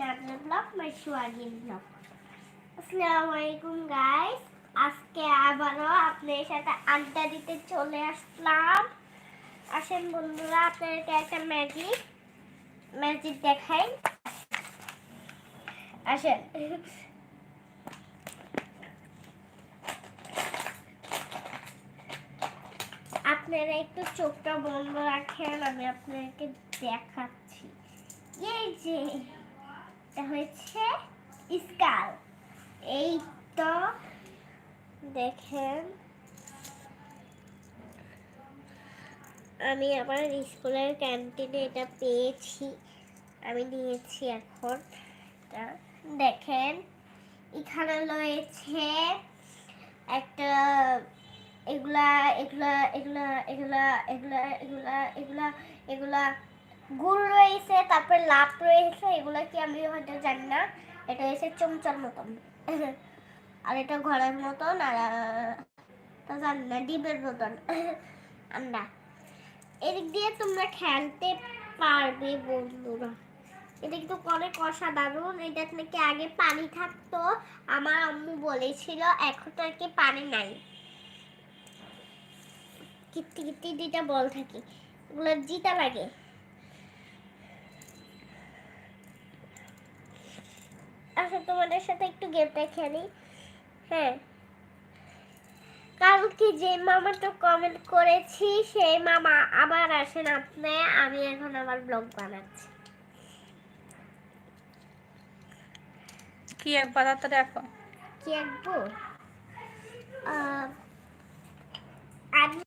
My blog my blog আসসালামু আলাইকুম guys আজকে আবারও আপনাদের সাথে আড্ডা দিতে চলে আসলাম। আসেন বন্ধুরা, আপনাদেরকে একটা ম্যাজিক ম্যাজিক দেখাই। আসেন। আপনারা একটু চোখটা বন্ধ রাখেন, আমি আপনাদেরকে দেখাচ্ছি। এই যে। এটা হচ্ছে স্কাল। এই তো দেখেন। আমি আমার স্কুলের ক্যান্টিনে এটা পেয়েছি। আমি নিয়েছি এখন। দেখেন, এখানে রয়েছে একটা এগুলা এগুলা এগুলা এগুলা এগুলা এগুলা এগুলা এগুলা গুড় রয়েছে, তারপরে লাভ রয়েছে, এগুলো কি আমি হয়তো জানি না। এটা হচ্ছে চমচার মতন। আর এটা ঘরের মতন, আর জানি না, ডিমের মতন। আমরা এদিক দিয়ে তোমরা খেলতে পারবে, বন্ধুরা। এটা কিন্তু অনেক অসাধারণ। এটা নাকি আগে পানি থাকতো। আমার আম্মু বলেছিল, এখন তো আর কি পানি নাই। কিত্তি কিত্তি দুইটা বল থাকে। ওগুলো জিতা লাগে। আচ্ছা তোমাদের সাথে একটু গেমটা খেলি। হ্যাঁ। কালকে যে মামাটা কমেন্ট করেছি সেই মামা আবার আসেন আপনি আমি এখন আমার ব্লগ বানাচ্ছি। কি একবার হাতে দেখো। কি আহ, আমি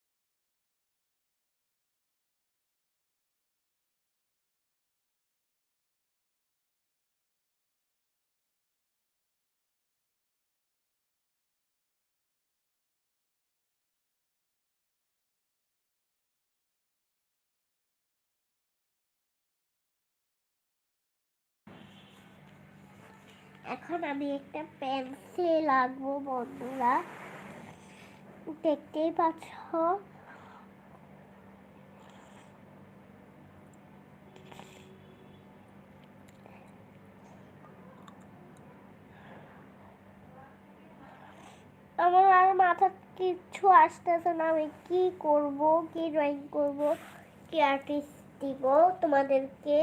এখন আমি একটা পেন্সিল আঁকবো বন্ধুরা। দেখতেই পাচ্ছ? আমার আর মাথা কিচ্ছু আসতেছে না। আমি কি করব, কি ড্রয়িং করব, কি আর্টিস্ট দিব তোমাদেরকে?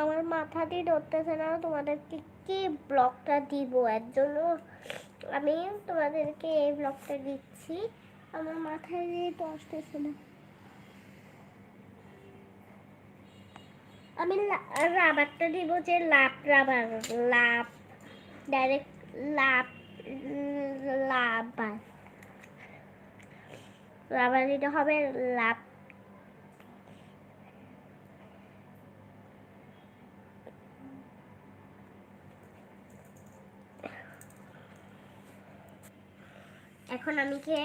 আমার মাথা দিয়ে ধরতেছে না, তোমাদেরকে কি ব্লগটা দিব? এর জন্য আমি তোমাদেরকে এই ব্লগটা দিচ্ছি। আমার মাথায় দিয়ে তো আসতেছে না। আমি রাবারটা দিব যে love rubber, love direct love lover. Rubber দিতে হবে লাভ এখন আমি কে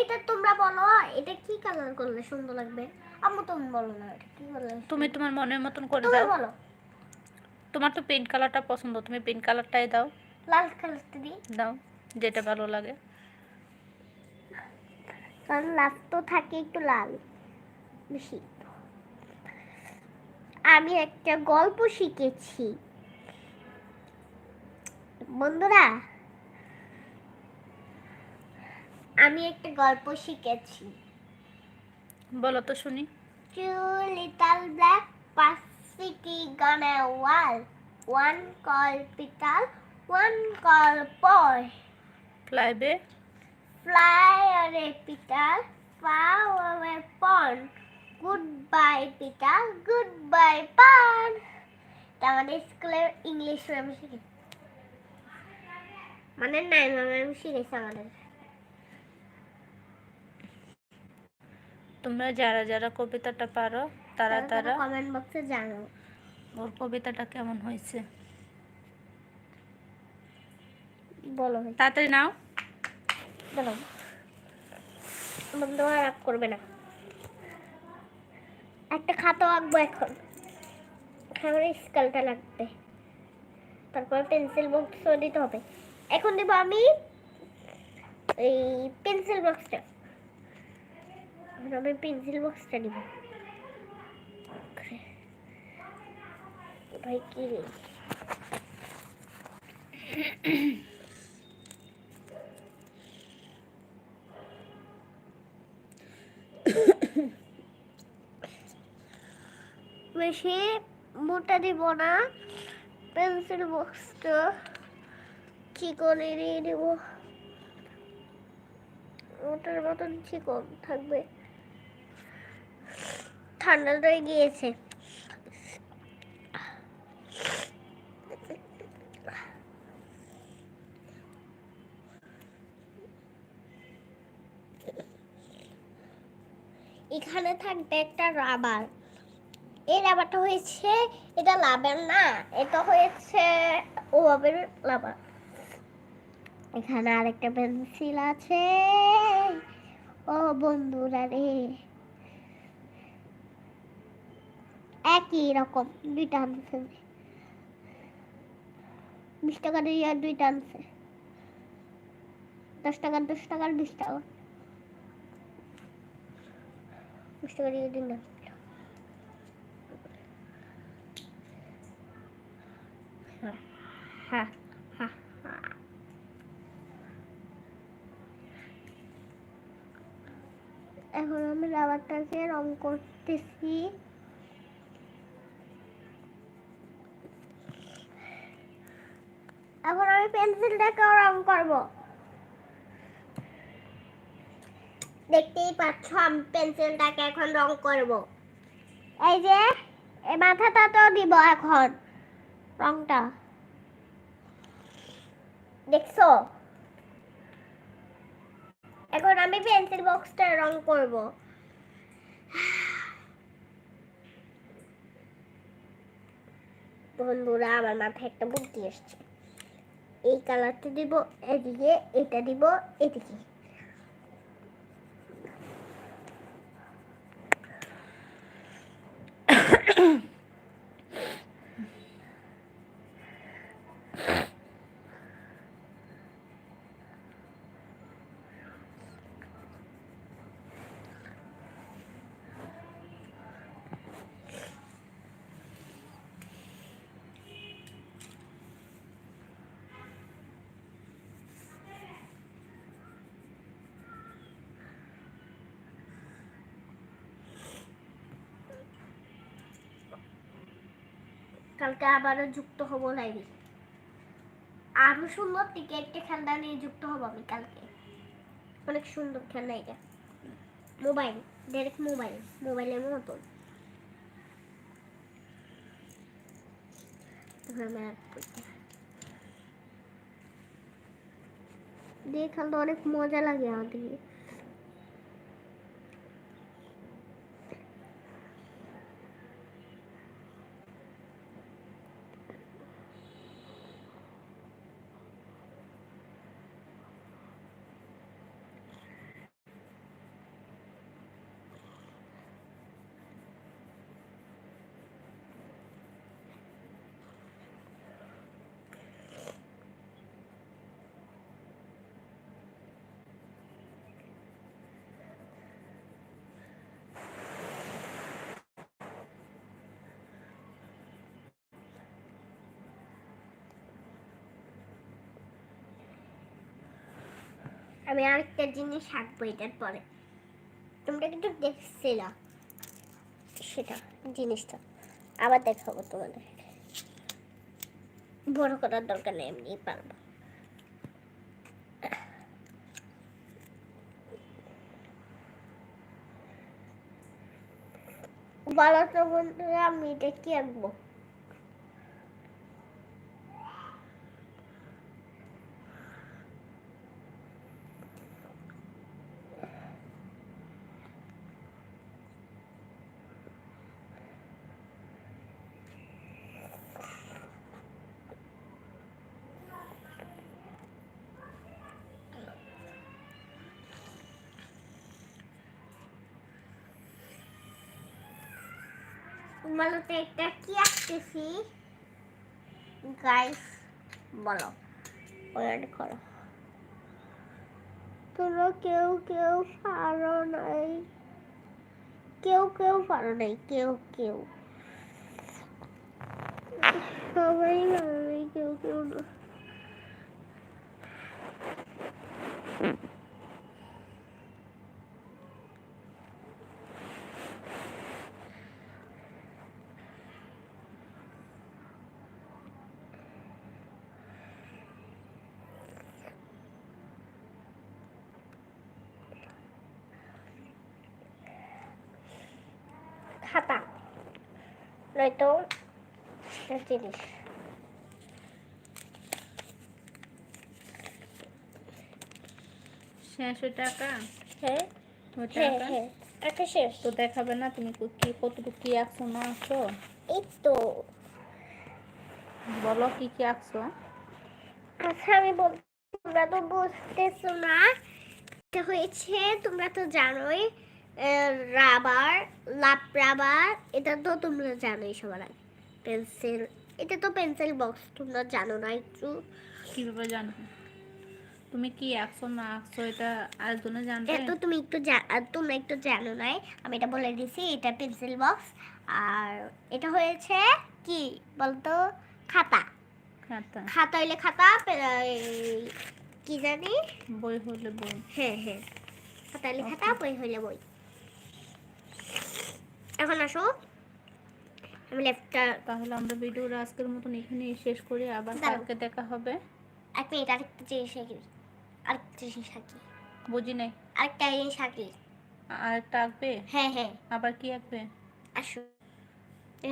এটা তোমরা বলো এটা কি কালার করলে সুন্দর লাগবে? আম্মু তুমি বলো না এটা কি করলে তুমি তোমার মনের মতন করে দাও। বলো। তোমার তো পিঙ্ক কালারটা পছন্দ তুমি পিঙ্ক কালারটাই দাও। লাল কালারটা দিই। দাও যেটা ভালো লাগে। কারণ লাভ তো থাকে একটু লাল বেশি। আমি একটা গল্প শিখেছি। বন্ধুরা আমি একটা গল্প শিখেছি। বলো তো শুনি। টু লিটল ব্ল্যাক পাসিটি গান ওয়াল ওয়ান কল পিটাল ওয়ান কল পয় ফ্লাইবে ফ্লাই আরে পিটাল ফাও আওয়ে পন গুড বাই পিটাল গুড বাই পান আমাদের স্কুলের ইংলিশ ম্যাম শিখে মানে নাই ম্যাম শিখেছে আমাদের। তোমরা যারা যারা কবিতাটা পারো তারা তারা কমেন্ট বক্সে জানো। ওর কবিতাটা কেমন হয়েছে। বলো তাড়াতাড়ি নাও। বলো। বন্ধু আর রাগ করবে না। একটা খাতা আঁকবো এখন। আমার স্কেলটা লাগবে। তারপর পেন্সিল বক্সও দিতে হবে। এখন দেব আমি এই পেন্সিল বক্সটা এখন আমি পেন্সিল বক্সটা নিব। ভাই, কি রে? বেশি মোটা দিব না। পেন্সিল বক্সটা চিকনে দিয়ে দেব ওটার মতন চিকন থাকবে? ঠান্ডা হয়ে গিয়েছে। এখানে থাকবে একটা রাবার। এই রাবারটা হয়েছে, এটা লাভের না, এটা হয়েছে ওভাবের লাভার এখানে আরেকটা পেন্সিল আছে। ও বন্ধুরা রে। একই রকম, দুইটা আনছে বিশ টাকা দিয়ে দুইটা আনছে। দশ টাকা, দশ টাকার বিশ টাকা। বিশ টাকা দিয়ে দিন এখন আমি রাবারটাকে রং করতেছি। এখন আমি পেন্সিলটাকেও রং করব। দেখতেই পাচ্ছ, আমি পেন্সিলটাকে এখন রং করব। এই যে এই তো দিব এখন, রংটা। দেখছ? এখন আমি পেন্সিল বক্সটা রং করব। বন্ধুরা, আমার মাথায় একটা বুদ্ধি এসছে। এই কালারটা দিব এদিকে এটা দিব এদিকে। কালকে আবারও যুক্ত হব লাইভে আরও সুন্দর থেকে একটা খেলনা নিয়ে যুক্ত হব আমি কালকে। অনেক সুন্দর খেলনা এটা। মোবাইল ডাইরেক্ট মোবাইল, মোবাইলের মতন। দিয়ে খেলতে অনেক মজা লাগে আমাদের। আমি আরেকটা জিনিস আঁকবো এটার পরে। তোমরা কিন্তু দেখছিল সেটা, জিনিসটা। আবার দেখাবো তোমাদের। বড় করার দরকার নেই এমনি পারব। বলো তো বন্ধুরা, আমি এটা কি আঁকবো? বলো তো এটা কি আঁকতেছি? গাইস বলো। ওয়ান করো। তোমরা কেউ কেউ পারো নাই। কেউ কেউ পারো নাই, কেউ কেউ। সবাই কেউ কেউ না। খাতা। নয়তো টাকা? হ্যাঁ হ্যাঁ হ্যাঁ একটা শেষ। তো দেখাবে না তুমি কো- কি কতটুকু কি আঁকছো না আঁকছো? এই তো বলো কি কি আঁকছো? আচ্ছা আমি বল তোমরা তো বুঝতেছো না। এটা হয়েছে তোমরা তো জানোই। রাবার লাপ রাবার এটা তো তোমরা জানোই সবার আগে। পেন্সিল এটা তো পেন্সিল বক্স তোমরা জানো না একটু। কীভাবে জানবে তুমি কি আঁকছো না আঁকছো এটা আরেকজনে জানবে? এটা তো তুমি একটু তোমরা একটু জানো নাই। আমি এটা বলে দিছি এটা পেন্সিল বক্স। আর এটা হয়েছে কি বলতো? খাতা। খাতা। খাতা হইলে খাতা কি জানি? বই হলে বই। হ্যাঁ হ্যাঁ। খাতা হইলে খাতা বই হইলে বই। এখন আসো। আমি লেফটটা তাহলে আমরা ভিডিওটা আজকের মতন শেষ করি আবার কালকে দেখা হবে। এক মিনিট আরেকটা জিনিস আঁকি। আরেকটা জিনিস আঁকি। বুঝি নাই। আরেকটা জিনিস আঁকি। আরেকটা আঁকবে? হ্যাঁ হ্যাঁ। আবার কি আঁকবে? আসো।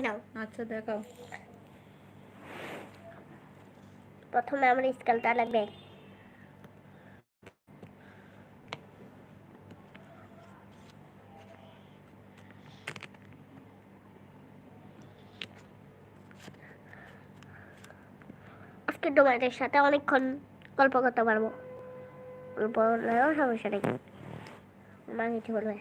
নাও। আচ্ছা দেখাও। প্রথমে আমার স্কেলটা লাগবে। তোমাদের সাথে অনেকক্ষণ গল্প করতে পারব। গল্প হলেও সমস্যা নেই। মা কিছু বলবে?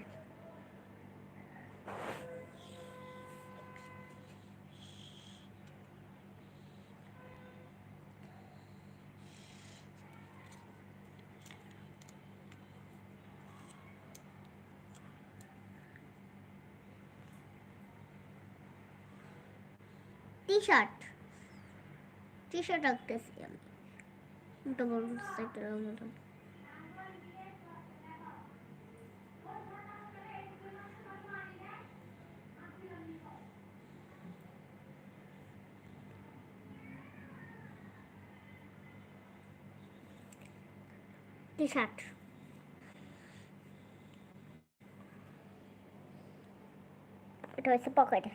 টি শার্ট টি শার্ট আঁকতেছি আমি। তো বড় সাইকেলের মতন টি শার্ট এটা হচ্ছে পকেট।